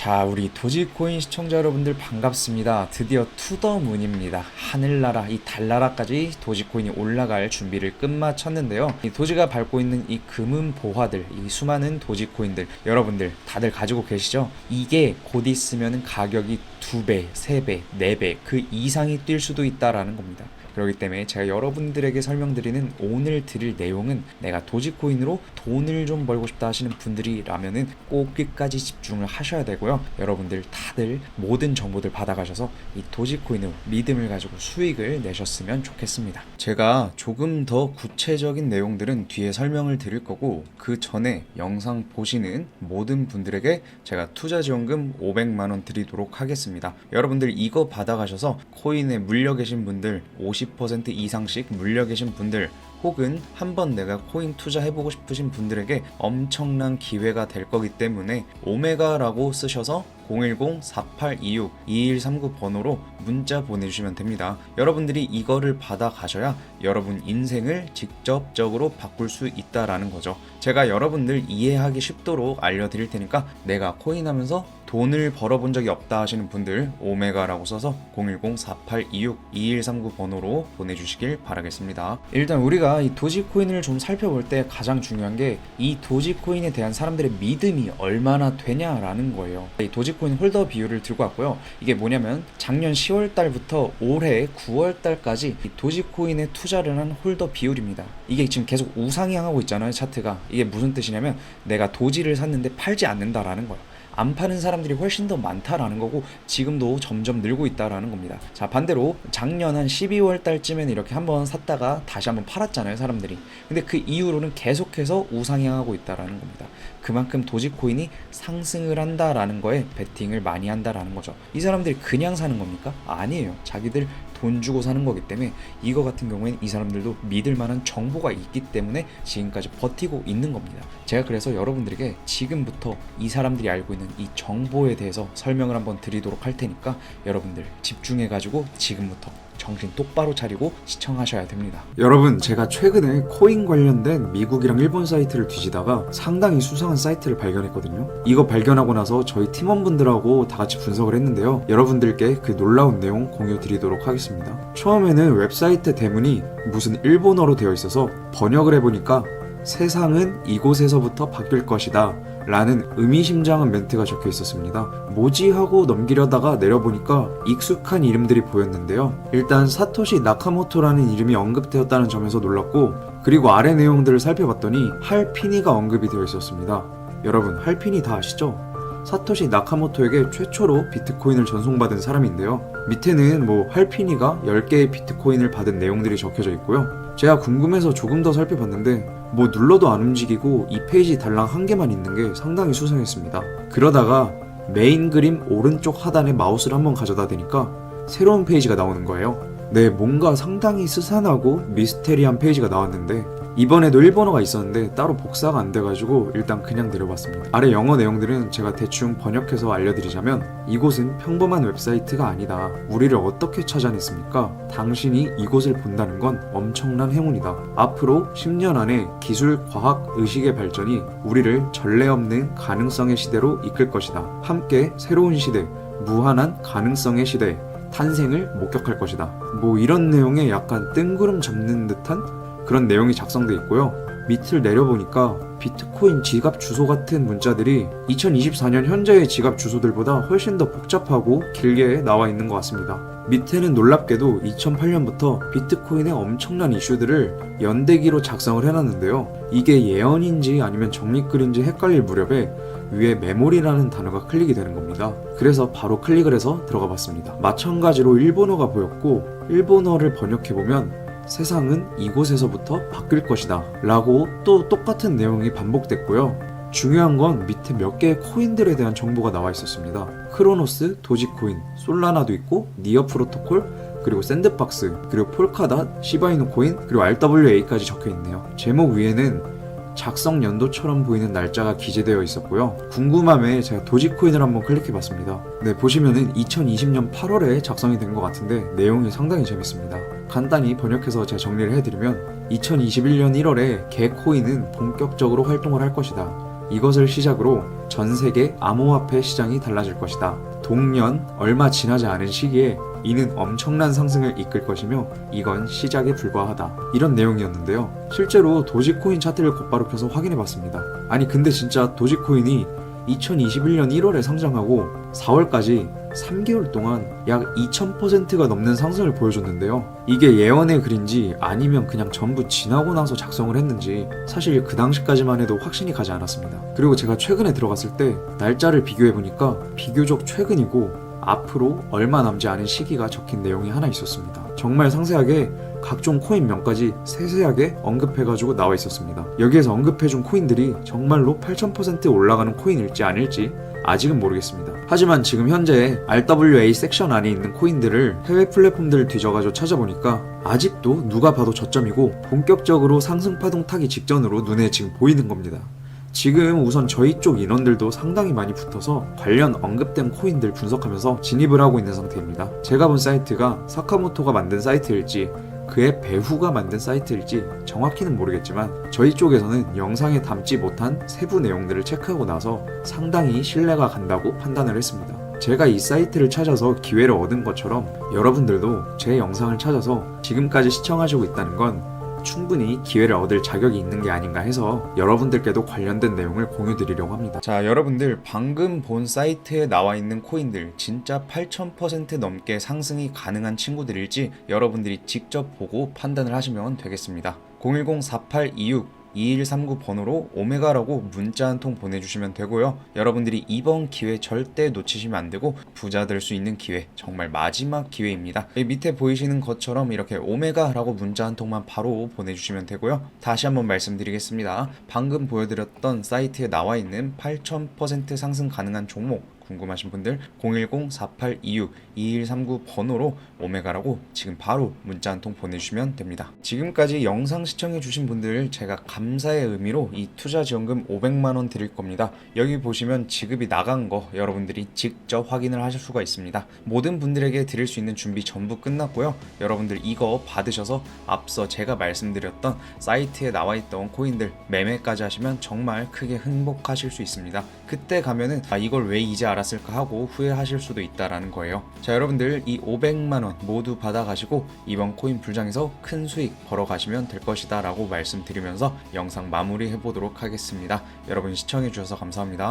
자, 우리 도지코인 시청자 여러분들 반갑습니다. 드디어 투더문입니다. 하늘나라, 이 달나라까지 도지코인이 올라갈 준비를 끝마쳤는데요. 이 도지가 밟고 있는 이 금은 보화들, 이 수많은 도지코인들, 여러분들 다들 가지고 계시죠? 이게 곧 있으면 가격이 두 배, 세 배, 네 배, 그 이상이 뛸 수도 있다라는 겁니다. 그렇기 때문에 제가 여러분들에게 설명드리는 오늘 드릴 내용은 내가 도지코인으로 돈을 좀 벌고 싶다 하시는 분들이라면은 꼭 끝까지 집중을 하셔야 되고요. 여러분들 다들 모든 정보들 받아가셔서 이 도지코인으로 믿음을 가지고 수익을 내셨으면 좋겠습니다. 제가 조금 더 구체적인 내용들은 뒤에 설명을 드릴 거고 그 전에 영상 보시는 모든 분들에게 제가 투자 지원금 500만 원 드리도록 하겠습니다. 여러분들 이거 받아가셔서 코인에 물려 계신 분들 50% 이상씩 물려 계신 분들 혹은 한번 내가 코인 투자해보고 싶으신 분들에게 엄청난 기회가 될 거기 때문에 오메가라고 쓰셔서 010-4826-2139 번호로 문자 보내주시면 됩니다. 여러분들이 이거를 받아 가셔야 여러분 인생을 직접적으로 바꿀 수 있다라는 거죠. 제가 여러분들 이해하기 쉽도록 알려드릴 테니까 내가 코인 하면서 돈을 벌어본 적이 없다 하시는 분들 오메가라고 써서 010-4826-2139 번호로 보내주시길 바라겠습니다. 일단 우리가 이 도지코인을 좀 살펴볼 때 가장 중요한 게 이 도지코인에 대한 사람들의 믿음이 얼마나 되냐라는 거예요. 이 도지코인 홀더 비율을 들고 왔고요. 이게 뭐냐면 작년 10월 달부터 올해 9월 달까지 이 도지코인에 투자를 한 홀더 비율입니다. 이게 지금 계속 우상향하고 있잖아요, 차트가. 이게 무슨 뜻이냐면 내가 도지를 샀는데 팔지 않는다라는 거예요. 안 파는 사람들이 훨씬 더 많다라는 거고 지금도 점점 늘고 있다라는 겁니다. 자 반대로 작년 한 12월 달쯤에는 이렇게 한번 샀다가 다시 한번 팔았잖아요 사람들이. 근데 그 이후로는 계속해서 우상향하고 있다라는 겁니다. 그만큼 도지코인이 상승을 한다라는 거에 베팅을 많이 한다라는 거죠. 이 사람들이 그냥 사는 겁니까? 아니에요. 자기들 돈 주고 사는 거기 때문에 이거 같은 경우에는 이 사람들도 믿을 만한 정보가 있기 때문에 지금까지 버티고 있는 겁니다. 제가 그래서 여러분들에게 지금부터 이 사람들이 알고 있는 이 정보에 대해서 설명을 한번 드리도록 할 테니까 여러분들 집중해 가지고 지금부터 정신 똑바로 차리고 시청하셔야 됩니다. 여러분, 제가 최근에 코인 관련된 미국이랑 일본 사이트를 뒤지다가 상당히 수상한 사이트를 발견했거든요. 이거 발견하고 나서 저희 팀원분들하고 다 같이 분석을 했는데요. 여러분들께 그 놀라운 내용 공유 드리도록 하겠습니다. 처음에는 웹사이트 대문이 무슨 일본어로 되어 있어서 번역을 해보니까 세상은 이곳에서부터 바뀔 것이다. 라는 의미심장한 멘트가 적혀 있었습니다. 뭐지 하고 넘기려다가 내려보니까 익숙한 이름들이 보였는데요. 일단 사토시 나카모토라는 이름이 언급되었다는 점에서 놀랐고, 그리고 아래 내용들을 살펴봤더니 할피니가 언급이 되어 있었습니다. 여러분, 할피니 다 아시죠? 사토시 나카모토에게 최초로 비트코인을 전송받은 사람인데요. 밑에는 뭐 할피니가 10개의 비트코인을 받은 내용들이 적혀져 있고요. 제가 궁금해서 조금 더 살펴봤는데 뭐 눌러도 안 움직이고 이 페이지 달랑 한 개만 있는 게 상당히 수상했습니다. 그러다가 메인 그림 오른쪽 하단에 마우스를 한번 가져다 대니까 새로운 페이지가 나오는 거예요. 네, 뭔가 상당히 스산하고 미스테리한 페이지가 나왔는데 이번에도 일본어가 있었는데 따로 복사가 안 돼가지고 일단 그냥 내려봤습니다. 아래 영어 내용들은 제가 대충 번역해서 알려드리자면 이곳은 평범한 웹사이트가 아니다. 우리를 어떻게 찾아냈습니까? 당신이 이곳을 본다는 건 엄청난 행운이다. 앞으로 10년 안에 기술, 과학, 의식의 발전이 우리를 전례 없는 가능성의 시대로 이끌 것이다. 함께 새로운 시대, 무한한 가능성의 시대, 탄생을 목격할 것이다. 뭐 이런 내용에 약간 뜬구름 잡는 듯한 그런 내용이 작성돼 있고요. 밑을 내려보니까 비트코인 지갑 주소 같은 문자들이 2024년 현재의 지갑 주소들보다 훨씬 더 복잡하고 길게 나와 있는 것 같습니다. 밑에는 놀랍게도 2008년부터 비트코인의 엄청난 이슈들을 연대기로 작성을 해놨는데요. 이게 예언인지 아니면 정리글인지 헷갈릴 무렵에 위에 메모리라는 단어가 클릭이 되는 겁니다. 그래서 바로 클릭을 해서 들어가 봤습니다. 마찬가지로 일본어가 보였고 일본어를 번역해 보면 세상은 이곳에서부터 바뀔 것이다. 라고 또 똑같은 내용이 반복됐고요. 중요한 건 밑에 몇 개의 코인들에 대한 정보가 나와 있었습니다. 크로노스, 도지코인, 솔라나도 있고, 니어 프로토콜, 그리고 샌드박스, 그리고 폴카닷, 시바이누 코인, 그리고 RWA까지 적혀 있네요. 제목 위에는 작성 연도처럼 보이는 날짜가 기재되어 있었고요. 궁금함에 제가 도지코인을 한번 클릭해 봤습니다. 네, 보시면은 2020년 8월에 작성이 된 것 같은데 내용이 상당히 재밌습니다. 간단히 번역해서 제가 정리를 해드리면 2021년 1월에 개코인은 본격적으로 활동을 할 것이다. 이것을 시작으로 전 세계 암호화폐 시장이 달라질 것이다. 동년 얼마 지나지 않은 시기에 이는 엄청난 상승을 이끌 것이며 이건 시작에 불과하다. 이런 내용이었는데요. 실제로 도지코인 차트를 곧바로 펴서 확인해 봤습니다. 아니 근데 진짜 도지코인이 2021년 1월에 상장하고 4월까지 3개월 동안 약 2000%가 넘는 상승을 보여줬는데요. 이게 예언의 글인지 아니면 그냥 전부 지나고 나서 작성을 했는지 사실 그 당시까지만 해도 확신이 가지 않았습니다. 그리고 제가 최근에 들어갔을 때 날짜를 비교해 보니까 비교적 최근이고 앞으로 얼마 남지 않은 시기가 적힌 내용이 하나 있었습니다. 정말 상세하게 각종 코인명까지 세세하게 언급해가지고 나와 있었습니다. 여기에서 언급해준 코인들이 정말로 8000% 올라가는 코인일지 아닐지 아직은 모르겠습니다. 하지만 지금 현재 RWA 섹션 안에 있는 코인들을 해외 플랫폼들을 뒤져가지고 찾아보니까 아직도 누가 봐도 저점이고 본격적으로 상승 파동 타기 직전으로 눈에 지금 보이는 겁니다. 지금 우선 저희 쪽 인원들도 상당히 많이 붙어서 관련 언급된 코인들 분석하면서 진입을 하고 있는 상태입니다. 제가 본 사이트가 사카모토가 만든 사이트일지 그의 배후가 만든 사이트일지 정확히는 모르겠지만 저희 쪽에서는 영상에 담지 못한 세부 내용들을 체크하고 나서 상당히 신뢰가 간다고 판단을 했습니다. 제가 이 사이트를 찾아서 기회를 얻은 것처럼 여러분들도 제 영상을 찾아서 지금까지 시청하시고 있다는 건 충분히 기회를 얻을 자격이 있는 게 아닌가 해서 여러분들께도 관련된 내용을 공유 드리려고 합니다. 자, 여러분들 방금 본 사이트에 나와 있는 코인들 진짜 8,000% 넘게 상승이 가능한 친구들일지 여러분들이 직접 보고 판단을 하시면 되겠습니다. 010-4826 2139 번호로 오메가라고 문자 한 통 보내주시면 되고요. 여러분들이 이번 기회 절대 놓치시면 안 되고 부자 될 수 있는 기회, 정말 마지막 기회입니다. 이 밑에 보이시는 것처럼 이렇게 오메가라고 문자 한 통만 바로 보내주시면 되고요. 다시 한번 말씀드리겠습니다. 방금 보여드렸던 사이트에 나와 있는 8000% 상승 가능한 종목 궁금하신 분들 010-4826-2139 번호로 오메가라고 지금 바로 문자 한 통 보내주시면 됩니다. 지금까지 영상 시청해주신 분들 제가 감사의 의미로 이 투자 지원금 500만 원 드릴 겁니다. 여기 보시면 지급이 나간 거 여러분들이 직접 확인을 하실 수가 있습니다. 모든 분들에게 드릴 수 있는 준비 전부 끝났고요. 여러분들 이거 받으셔서 앞서 제가 말씀드렸던 사이트에 나와 있던 코인들 매매까지 하시면 정말 크게 행복하실 수 있습니다. 그때 가면은 아 이걸 왜 이제 알았을까 하고 후회하실 수도 있다라는 거예요. 자 여러분들 이 500만 원 모두 받아가시고 이번 코인 불장에서 큰 수익 벌어 가시면 될 것이다라고 말씀드리면서 영상 마무리해 보도록 하겠습니다. 여러분 시청해 주셔서 감사합니다.